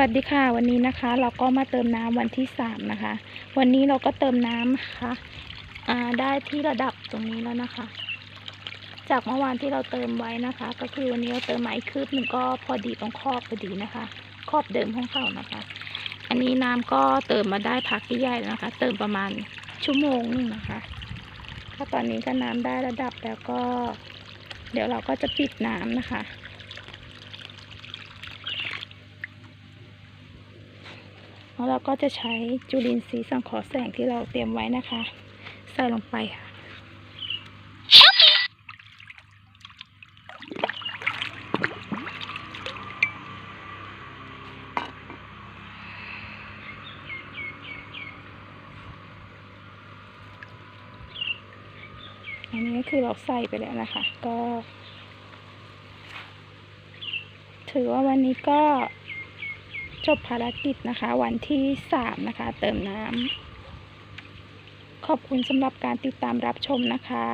วัสดีค่ะวันนี้นะคะ เราก็มาเติมน้ำวันที่สามนะคะ วันนี้เราก็เติมน้ำนะคะอ่าได้ที่ระดับตรงนี้แล้วนะคะ จากเมื่อวานที่เราเติมไว้นะคะ ก็คือวันนี้เราเติมมาอีกคืบหนึ่งก็พอดีตรงขอบพอดีนะคะขอบเดิมของเขานะคะ อันนี้น้ำก็เติมมาได้พักใหญ่แล้วนะคะ เติมประมาณชั่วโมงนึงนะคะถ้าตอนนี้ก็น้ำได้ระดับแล้วก็ เดี๋ยวเราก็จะปิดน้ำนะคะ แล้วเราก็จะใช้จุลินทรีย์สังเคราะห์แสงที่เราเตรียมไว้นะคะ ใส่ลงไปค่ะอันนี้คือเราใส่ไปแล้วนะคะ ก็ ถือว่าวันนี้ก็ จบภารกิจนะคะ วันที่สามนะคะ เติมน้ำขอบคุณสำหรับการติดตามรับชมนะคะ